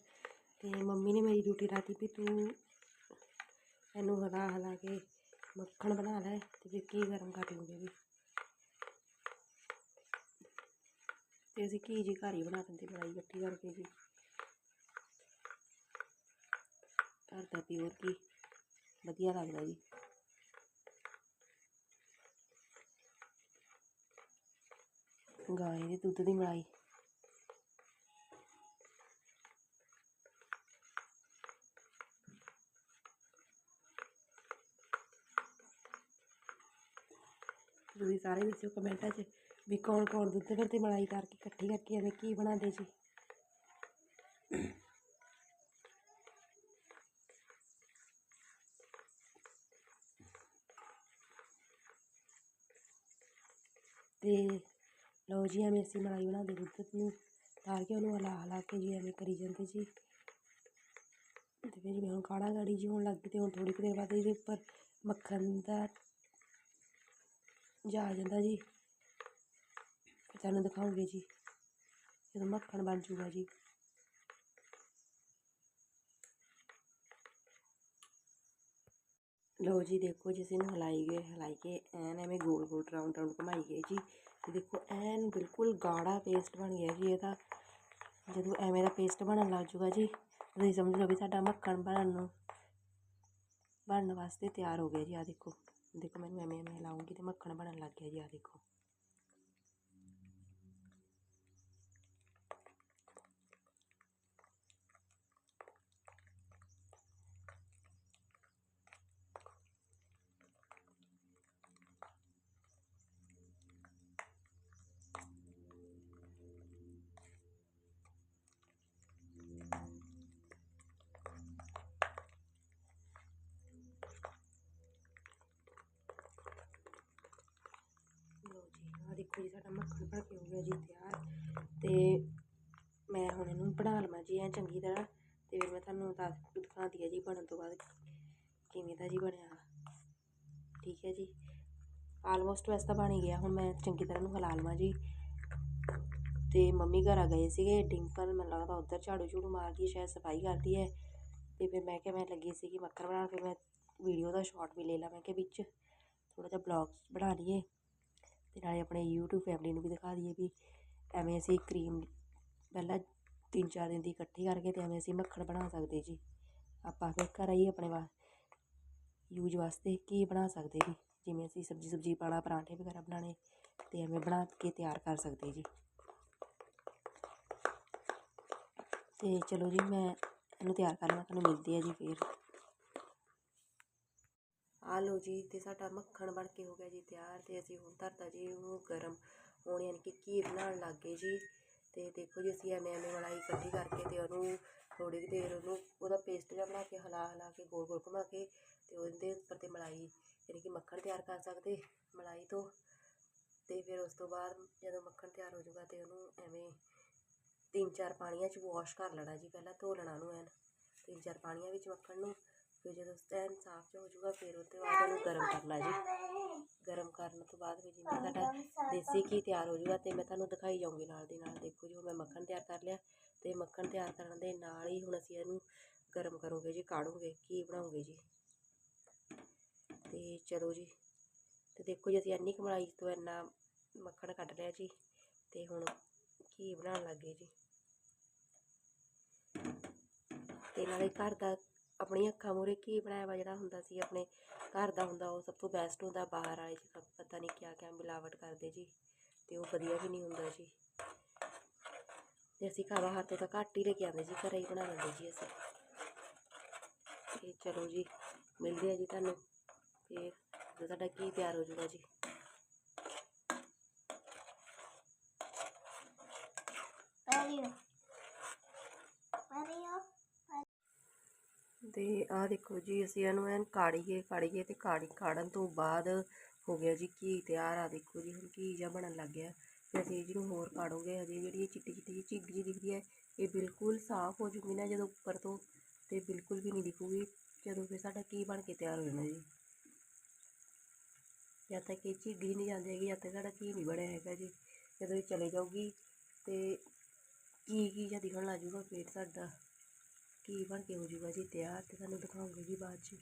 Speaker 1: ਤੇ ਮੰਮੀ ਨੇ ਮੇਰੀ ਡਿਊਟੀ ਲਾਤੀ ਵੀ ਤੂੰ ਇਹਨੂੰ ਹਲਾ ਹਲਾ ਕੇ ਮੱਖਣ ਬਣਾ ਲੈ, ਤੇ ਫਿਰ ਕੀ ਗਰਮ ਕਰ ਲੂੰਗੇ ਵੀ ਤੇ ਅਸੀਂ ਘੀ ਜੀ ਘਰ ਹੀ ਬਣਾ ਦਿੰਦੇ, ਮਲਾਈ ਇਕੱਠੀ ਕਰਕੇ ਜੀ। ਘਰ ਦਾ ਪਿਓਰ ਘੀ ਵਧੀਆ ਲੱਗਦਾ ਜੀ। ਗਾਂ ਦੇ ਦੁੱਧ ਦੀ ਮਲਾਈ। ਤੁਸੀਂ ਸਾਰੇ ਦੱਸਿਓ ਕਮੈਂਟਾਂ 'ਚ ਵੀ ਕੌਣ ਕੌਣ ਦੁੱਧ ਫਿਰ ਤੇ ਮਲਾਈ ਕਰਕੇ ਇਕੱਠੀ ਕਰਕੇ ਐਵੇਂ ਕੀ ਬਣਾਉਂਦੇ ਜੀ ਤੇ ਲਓ ਜੀ ਐਵੇਂ ਅਸੀਂ ਮਲਾਈ ਬਣਾਉਂਦੇ ਦੁੱਧ ਨੂੰ ਤਾਰ ਕੇ ਉਹਨੂੰ ਹਲਾ ਹਲਾ ਕੇ ਜੀ ਐਵੇਂ ਕਰੀ ਜਾਂਦੇ ਜੀ ਤੇ ਫਿਰ ਜਿਵੇਂ ਹੁਣ ਕਾੜਾ ਗਾੜੀ ਜੀ ਹੋਣ ਲੱਗ ਗਈ ਤੇ ਹੁਣ ਥੋੜੀ ਕੁ ਦੇਰ ਬਾਅਦ ਇਹਦੇ ਉੱਪਰ ਮੱਖਣ ਦਾ ਜਾ ਜਾਂਦਾ ਜੀ। ਫਿਰ ਤੁਹਾਨੂੰ ਦਿਖਾਉਂਗੇ ਜੀ, ਜਦੋਂ ਮੱਖਣ ਬਣ ਜੂਗਾ ਜੀ। ਲਓ ਜੀ ਦੇਖੋ ਜੀ, ਅਸੀਂ ਹਿਲਾਈ ਗਏ ਹਿਲਾਈ ਕੇ ਐਨ ਐਵੇਂ ਗੋਲ ਗੋਲ ਰਾਉਂਡ ਰਾਉਂਡ ਘੁਮਾਈ ਗਏ ਜੀ। ਤੇ ਦੇਖੋ ਐਨ ਬਿਲਕੁਲ ਗਾੜਾ ਪੇਸਟ ਬਣ ਗਿਆ ਜੀ ਇਹਦਾ। ਜਦੋਂ ਐਵੇਂ ਦਾ ਪੇਸਟ ਬਣਨ ਲੱਗ ਜੂਗਾ ਜੀ, ਤੁਸੀਂ ਸਮਝ ਲਓ ਵੀ ਸਾਡਾ ਮੱਖਣ ਬਣਨ ਨੂੰ, ਬਣਨ ਵਾਸਤੇ ਤਿਆਰ ਹੋ ਗਿਆ ਜੀ। ਆ ਦੇਖੋ ਦੇਖੋ ਮੈਨੂੰ ਐਵੇਂ ਐਵੇਂ ਲਾਉਂਗੀ ਤੇ ਮੱਖਣ ਬਣਨ ਲੱਗ ਗਿਆ ਜੀ ਆ ਦੇਖੋ ਲਓ ਜੀ ਆ ਦੇਖੋ ਜੀ ਸਾਡਾ ਮੱਖਣ ਬਣ ਕੇ ਹੋ ਗਿਆ ਜੀ ਤਿਆਰ। ਤੇ ਮੈਂ ਹੁਣ ਇਹਨੂੰ ਬਣਾ ਲਵਾਂ ਜੀ ਐ ਚੰਗੀ ਤਰ੍ਹਾਂ। ਤੇ ਫਿਰ ਮੈਂ ਤੁਹਾਨੂੰ ਦੱਸ ਦਿਖਾਉਂਦੀ ਹਾਂ ਜੀ ਬਣਨ ਤੋਂ ਬਾਅਦ ਕਿਵੇਂ ਦਾ ਜੀ ਬਣਿਆ। ਠੀਕ ਹੈ ਜੀ। ਆਲਮੋਸਟ ਵੈਸੇ ਤਾਂ ਬਣ ਗਿਆ। ਹੁਣ ਮੈਂ ਚੰਗੀ ਤਰ੍ਹਾਂ ਨੂੰ ਹਿਲਾ ਲਵਾਂ ਜੀ। ਤੇ ਮੰਮੀ ਘਰ ਆ ਗਏ ਸੀਗੇ। ਡਿੰਪਲ ਮੈਨੂੰ ਲੱਗਦਾ ਉੱਧਰ ਝਾੜੂ ਝੂੜੂ ਮਾਰਦੀ ਹੈ, ਸ਼ਾਇਦ ਸਫ਼ਾਈ ਕਰਦੀ ਹੈ। ਤੇ ਫਿਰ ਮੈਂ ਕਿਹਾ, ਮੈਂ ਲੱਗੀ ਸੀਗੀ ਮੱਖਣ ਬਣਾਉਣ। ਫਿਰ ਮੈਂ ਵੀਡੀਓ ਦਾ ਸ਼ਾਰਟ ਵੀ ਲੈ ਲਾ। ਮੈਂ ਕਿਹਾ, ਵਿੱਚ ਥੋੜਾ ਜਿਹਾ ਬਲੌਗਸ ਬਣਾ ਲਈਏ। ਅਤੇ ਨਾਲੇ ਆਪਣੇ ਯੂਟਿਊਬ ਫੈਮਿਲੀ ਨੂੰ ਵੀ ਦਿਖਾ ਦਈਏ ਵੀ ਐਵੇਂ ਅਸੀਂ ਕਰੀਮ ਪਹਿਲਾਂ ਤਿੰਨ ਚਾਰ ਦਿਨ ਦੀ ਇਕੱਠੀ ਕਰਕੇ ਅਤੇ ਐਵੇਂ ਅਸੀਂ ਮੱਖਣ ਬਣਾ ਸਕਦੇ ਜੀ। ਆਪਾਂ ਫਿਰ ਘਰ ਹੀ ਆਪਣੇ ਵਾ ਯੂਜ ਵਾਸਤੇ ਘੀ ਬਣਾ ਸਕਦੇ ਜੀ? ਜਿਵੇਂ ਅਸੀਂ ਸਬਜੀ ਸੁਬਜੀ ਪਾਉਣਾ, ਪਰਾਂਠੇ ਵਗੈਰਾ ਬਣਾਉਣੇ ਅਤੇ ਐਵੇਂ ਬਣਾ ਕੇ ਤਿਆਰ ਕਰ ਸਕਦੇ ਜੀ। ਅਤੇ ਚਲੋ ਜੀ ਮੈਂ ਇਹਨੂੰ ਤਿਆਰ ਕਰ ਲਵਾਂ, ਤੁਹਾਨੂੰ ਮਿਲਦੀ ਹੈ ਜੀ ਫਿਰ। ਆ ਲਓ ਜੀ, ਤੇ ਸਾਡਾ ਮੱਖਣ ਬਣ ਕੇ ਹੋ ਗਿਆ ਜੀ ਤਿਆਰ, ਤੇ ਅਸੀਂ ਹੁਣ ਧਰਤਾ ਜੀ ਉਹਨੂੰ ਗਰਮ ਹੋਣ, ਯਾਨੀ ਕਿ ਘੀ ਬਣਾਉਣ ਲੱਗ ਗਏ ਜੀ। ਤੇ ਦੇਖੋ ਜੀ, ਅਸੀਂ ਐਵੇਂ ਐਵੇਂ ਮਲਾਈ ਇਕੱਠੀ ਕਰਕੇ ਤੇ ਉਹਨੂੰ ਥੋੜੀ ਜਿਹੀ ਦੇਰ ਉਹਨੂੰ ਉਹਦਾ ਪੇਸਟ ਜਿਹਾ ਬਣਾ ਕੇ, ਹਿਲਾ ਹਿਲਾ ਕੇ, ਗੋਲ ਗੋਲ ਘੁਮਾ ਕੇ ਤੇ ਉਹਦੇ ਉੱਪਰ ਤੇ ਮਲਾਈ, ਯਾਨੀ ਕਿ ਮੱਖਣ ਤਿਆਰ ਕਰ ਸਕਦੇ ਮਲਾਈ ਤੋਂ। ਤੇ ਫਿਰ ਉਸ ਤੋਂ ਬਾਅਦ ਜਦੋਂ ਮੱਖਣ ਤਿਆਰ ਹੋ ਜਾਊਗਾ ਤੇ ਉਹਨੂੰ ਐਵੇਂ ਤਿੰਨ ਚਾਰ ਪਾਣੀਆਂ 'ਚ ਵਾਸ਼ ਕਰ ਲੈਣਾ ਜੀ, ਪਹਿਲਾਂ ਧੋ ਲੈਣਾ ਉਹਨੂੰ ਐਨ, ਤਿੰਨ ਚਾਰ ਪਾਣੀਆਂ ਵਿੱਚ ਮੱਖਣ ਨੂੰ। ਫਿਰ ਜਦੋਂ ਐਨ ਸਾਫ਼ ਜਿਹਾ ਹੋ ਜਾਊਗਾ, ਫਿਰ ਉਹ ਤੋਂ ਬਾਅਦ ਉਹਨੂੰ ਗਰਮ ਕਰਨਾ ਜੀ। ਗਰਮ ਕਰਨ ਤੋਂ ਬਾਅਦ ਫਿਰ ਜਿਵੇਂ ਸਾਡਾ ਦੇਸੀ ਘੀ ਤਿਆਰ ਹੋ ਜਾਊਗਾ ਤੇ ਮੈਂ ਤੁਹਾਨੂੰ ਦਿਖਾਈ ਜਾਊਂਗੀ ਨਾਲ ਦੀ ਨਾਲ। ਦੇਖੋ ਜੀ, ਹੁਣ ਮੈਂ ਮੱਖਣ ਤਿਆਰ ਕਰ ਲਿਆ ਤੇ ਮੱਖਣ ਤਿਆਰ ਕਰਨ ਦੇ ਨਾਲ ਹੀ ਹੁਣ ਅਸੀਂ ਇਹਨੂੰ ਗਰਮ ਕਰੋਗੇ ਜੀ, ਕਾੜੂਗੇ, ਘੀ ਬਣਾਉਂਗੇ ਜੀ। ਤੇ ਚਲੋ ਜੀ, ਤੇ ਦੇਖੋ ਜੀ, ਅਸੀਂ ਇੰਨੀ ਕੁ ਤੋਂ ਇੰਨਾ ਮੱਖਣ ਕੱਢ ਲਿਆ ਜੀ ਤੇ ਹੁਣ ਘੀ ਬਣਾਉਣ ਲੱਗੇ ਜੀ। ਤੇ ਨਾਲੇ ਘਰ ਦਾ ਆਪਣੀਆਂ ਅੱਖਾਂ ਮੂਹਰੇ ਘੀ ਬਣਾਇਆ ਵਾ ਜਿਹੜਾ ਹੁੰਦਾ ਸੀ, ਆਪਣੇ ਘਰ ਦਾ ਹੁੰਦਾ, ਉਹ ਸਭ ਤੋਂ ਬੈਸਟ ਹੁੰਦਾ ਬਾਹਰ ਵਾਲੇ 'ਚ ਪਤਾ ਨਹੀਂ ਕਿਆ ਕਿਆ ਮਿਲਾਵਟ ਕਰਦੇ ਜੀ, ਤੇ ਉਹ ਵਧੀਆ ਵੀ ਨਹੀਂ ਹੁੰਦਾ ਜੀ ਤੇ ਅਸੀਂ ਘਰ ਬਾਹਰ ਤੋਂ ਤਾਂ ਘੱਟ ਹੀ ਲੈ ਕੇ ਆਉਂਦੇ ਜੀ, ਘਰੇ ਹੀ ਬਣਾ ਲੈਂਦੇ ਜੀ ਅਸੀਂ ਤੇ ਚਲੋ ਜੀ, ਮਿਲਦੇ ਆ ਜੀ ਤੁਹਾਨੂੰ, ਤੇ ਜਦੋਂ ਸਾਡਾ ਘੀ ਤਿਆਰ ਹੋ ਜਾਊਗਾ ਜੀ
Speaker 3: Mario. Mario.
Speaker 1: ਤੇ ਆਹ ਦੇਖੋ ਜੀ, ਅਸੀਂ ਇਹਨੂੰ ਐਨ ਕਾੜੀਏ ਕਾੜੀਏ ਤੇ ਕਾੜੀ ਕਾੜਨ ਤੋਂ ਬਾਅਦ ਹੋ ਗਿਆ ਜੀ ਘੀ ਤਿਆਰ। ਆ ਦੇਖੋ ਜੀ, ਹੁਣ ਘੀ ਜਿਹਾ ਬਣਨ ਲੱਗ ਗਿਆ। ਤੇ ਅਸੀਂ ਇਹ ਜਿਹਨੂੰ ਹੋਰ ਕਾੜੋਗੇ, ਹਜੇ ਜਿਹੜੀ ਇਹ ਚਿੱਟੀ ਚਿੱਟੀ ਜਿਹੀ ਝਿੱਗ ਜਿਹੀ ਦਿਖਦੀ ਹੈ, ਇਹ ਬਿਲਕੁਲ ਸਾਫ਼ ਹੋ ਜੂਗੀ ਨਾ ਜਦੋਂ ਉੱਪਰ ਤੋਂ ਤੇ ਬਿਲਕੁਲ ਵੀ ਨਹੀਂ ਦਿਖੂਗੀ, ਜਦੋਂ ਫਿਰ ਸਾਡਾ ਘੀ ਬਣ ਕੇ ਤਿਆਰ ਹੋ ਜਾਣਾ ਜੀ। ਜਦ ਤੱਕ ਇਹ ਝਿੱਗ ਹੀ ਨਹੀਂ ਜਾਂਦੀ ਹੈਗੀ, ਜਦ ਤੱਕ ਸਾਡਾ ਘੀ ਨਹੀਂ ਬਣਿਆ ਹੈਗਾ ਜੀ, ਜਦੋਂ ਇਹ ਚਲੇ ਜਾਊਗੀ ਤੇ ਘੀ ਘੀ ਜਿਹਾ ਦਿਖਣ ਲੱਗ ਜੂਗਾ ਫਿਰ ਸਾਡਾ। ਕੀ ਬਣ ਕੇ ਹੋ ਜੂਗਾ ਜੀ, ਤਿਆਰ ਤੇ ਤੁਹਾਨੂੰ ਦਿਖਾਉਂਗੇ ਜੀ ਬਾਅਦ 'ਚ।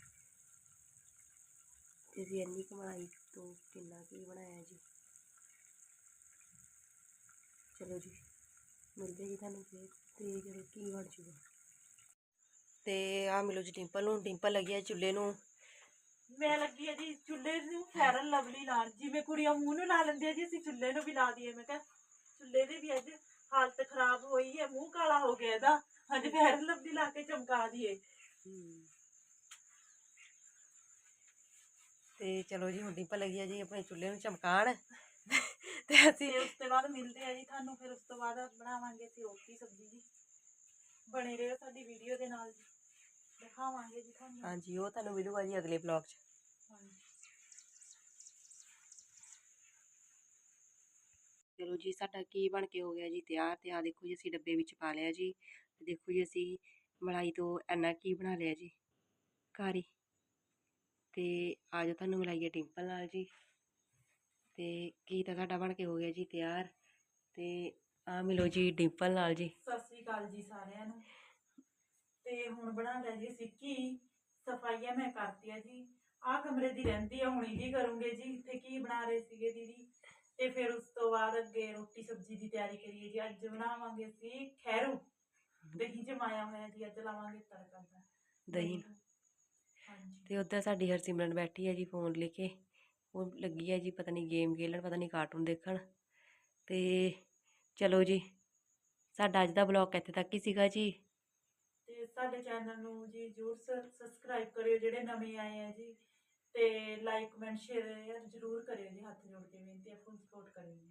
Speaker 1: ਤੇ ਅਸੀਂ ਇੰਨੀ ਕਮਾਈ ਤੋਂ ਕਿੰਨਾ ਘੀ ਬਣਾਇਆ ਜੀ। ਚਲੋ ਜੀ, ਮਿਲਦੇ ਜੀ ਤੁਹਾਨੂੰ ਫਿਰ, ਤੇ ਜਦੋਂ ਘੀ ਬਣ ਜੂਗਾ। ਤੇ ਆ ਮਿਲੋ ਜੀ ਡਿੰਪਲ ਨੂੰ, ਡਿੰਪਲ ਲੱਗੀ ਚੁੱਲ੍ਹੇ ਨੂੰ।
Speaker 2: ਮੈਂ ਲੱਗੀ ਆ ਜੀ ਚੁੱਲ੍ਹੇ ਨੂੰ ਫੈਰਨ ਲਵਲੀ ਲਾਣ ਜਿਵੇਂ ਕੁੜੀਆਂ ਮੂੰਹ ਨੂੰ ਲਾ ਲੈਂਦੀਆਂ ਜੀ, ਅਸੀਂ ਚੁੱਲ੍ਹੇ ਨੂੰ ਵੀ ਲਾ ਦਈਏ। ਮੈਂ ਕਿਹਾ ਚੁੱਲ੍ਹੇ ਦੀ ਵੀ ਅੱਜ ਹਾਲਤ ਖਰਾਬ ਹੋਈ ਹੈ, ਮੂੰਹ ਕਾਲਾ ਹੋ ਗਿਆ ਇਹਦਾ। ਅੱਜ ਫੈਰਨ ਲਵਲੀ ਲਾ ਕੇ ਚਮਕਾ ਦਈਏ।
Speaker 1: ਤੇ ਚਲੋ ਜੀ ਹੁਣ ਡਿੰਪਲ ਲੱਗੀ ਹੈ ਜੀ ਆਪਣੇ ਚੁੱਲ੍ਹੇ ਨੂੰ ਚਮਕਾਣ। ਤੇ ਅਸੀਂ
Speaker 2: ਤੇ ਉਸ ਤੋਂ ਬਾਅਦ ਮਿਲਦੇ ਆ ਜੀ ਤੁਹਾਨੂੰ ਫਿਰ ਉਸ ਤੋਂ ਬਾਅਦ ਬਣਾਵਾਂਗੇ ਅਸੀਂ ਕੀ ਸਬਜ਼ੀ ਜੀ। ਬਣੇ ਰਹੋ ਸਾਡੀ ਵੀਡੀਓ ਦੇ ਨਾਲ ਜੀ। ਦਿਖਾਵਾਂਗੇ ਜੀ ਤੁਹਾਨੂੰ।
Speaker 1: ਹਾਂਜੀ ਉਹ ਤੁਹਾਨੂੰ ਮਿਲੂਗਾ ਜੀ ਅਗਲੇ ਬਲੌਗ 'ਚ।
Speaker 2: ਹਾਂਜੀ।
Speaker 1: ਚਲੋ ਜੀ ਸਾਡਾ ਕੀ ਬਣ ਕੇ ਹੋ ਗਿਆ ਜੀ ਤਿਆਰ? ਤੇ ਆ ਦੇਖੋ ਜੀ ਅਸੀਂ ਡੱਬੇ ਵਿੱਚ ਪਾ ਲਿਆ ਜੀ। ਦੇਖੋ ਜੀ ਅਸੀਂ ਮਲਾਈ ਤੋਂ ਇੰਨਾ ਕੀ ਬਣਾ ਲਿਆ ਜੀ, ਘਰ ਹੀ। ਤੇ ਆ ਤੁਹਾਨੂੰ ਮਿਲਾਈਏ ਡਿੰਪਲ ਨਾਲ ਜੀ। ਤੇ ਕੀ ਤਾਂ ਸਾਡਾ ਬਣ ਕੇ ਹੋ ਗਿਆ ਜੀ ਤਿਆਰ। ਤੇ ਆ ਮਿਲੋ ਜੀ ਡਿੰਪਲ ਨਾਲ ਜੀ।
Speaker 2: ਸਤਿ ਸ੍ਰੀ ਅਕਾਲ ਜੀ ਸਾਰਿਆਂ ਨੂੰ। ਤੇ ਹੁਣ ਬਣਾ ਲਿਆ ਜੀ ਅਸੀਂ ਕੀ ਸਫਾਈਆਂ ਮੈਂ ਕਰਤੀ ਆ ਜੀ। ਆਹ ਕਮਰੇ ਦੀ ਰਹਿੰਦੀ ਆ, ਹੁਣੀ ਜੀ ਕਰੂੰਗੇ ਜੀ। ਇੱਥੇ ਕੀ ਬਣਾ ਰਹੇ ਸੀਗੇ ਦੀਦੀ? ਤੇ ਫਿਰ ਉਸ ਤੋਂ ਬਾਅਦ ਅੱਗੇ ਰੋਟੀ ਸਬਜ਼ੀ ਦੀ ਤਿਆਰੀ ਕਰੀਏ ਜੀ। ਅੱਜ ਬਣਾਵਾਂਗੇ ਅਸੀਂ ਖੈਰੂ ਦਹੀਂ ਜਮਾਇਆ ਹੋਇਆ ਜੀ ਅੱਜ ਲਾਵਾਂਗੇ ਤੜਕਾ ਦਾ
Speaker 1: ਦਹੀਂ। ਨੂੰ।
Speaker 2: ਹਾਂਜੀ।
Speaker 1: ਤੇ ਉੱਧਰ ਸਾਡੀ ਹਰਸਿਮਰਨ ਬੈਠੀ ਹੈ ਜੀ ਫੋਨ ਲੈ ਕੇ। ਉਹ ਲੱਗੀ ਹੈ ਜੀ ਪਤਾ ਨਹੀਂ ਗੇਮ ਖੇਲਣ ਪਤਾ ਨਹੀਂ ਕਾਰਟੂਨ ਦੇਖਣ। ਤੇ ਚਲੋ ਜੀ ਸਾਡਾ ਅੱਜ ਦਾ ਬਲੌਗ ਇੱਥੇ ਤੱਕ ਹੀ ਸੀਗਾ ਜੀ।
Speaker 2: ਤੇ ਸਾਡੇ ਚੈਨਲ ਨੂੰ ਜੀ ਜਰੂਰ ਸਬਸਕ੍ਰਾਈਬ ਕਰਿਓ ਜਿਹੜੇ ਨਵੇਂ ਆਏ ਆ ਜੀ। ਤੇ ਲਾਈਕ ਕਮੈਂਟ ਸ਼ੇਅਰ ਜਰੂਰ ਕਰਿਓ ਜੀ ਹੱਥ ਜੋੜ ਕੇ ਬੇਨਤੀ ਹੈ ਫੁੱਲ ਸਪੋਰਟ ਕਰਿਓ ਜੀ।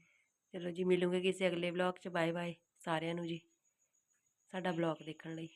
Speaker 1: ਚਲੋ ਜੀ ਮਿਲੂਗੇ ਕਿਸੇ ਅਗਲੇ ਬਲੌਗ 'ਚ। ਬਾਏ ਬਾਏ ਸਾਰਿਆਂ ਨੂੰ ਜੀ। ਸਾਡਾ ਬਲੌਗ ਦੇਖਣ ਲਈ।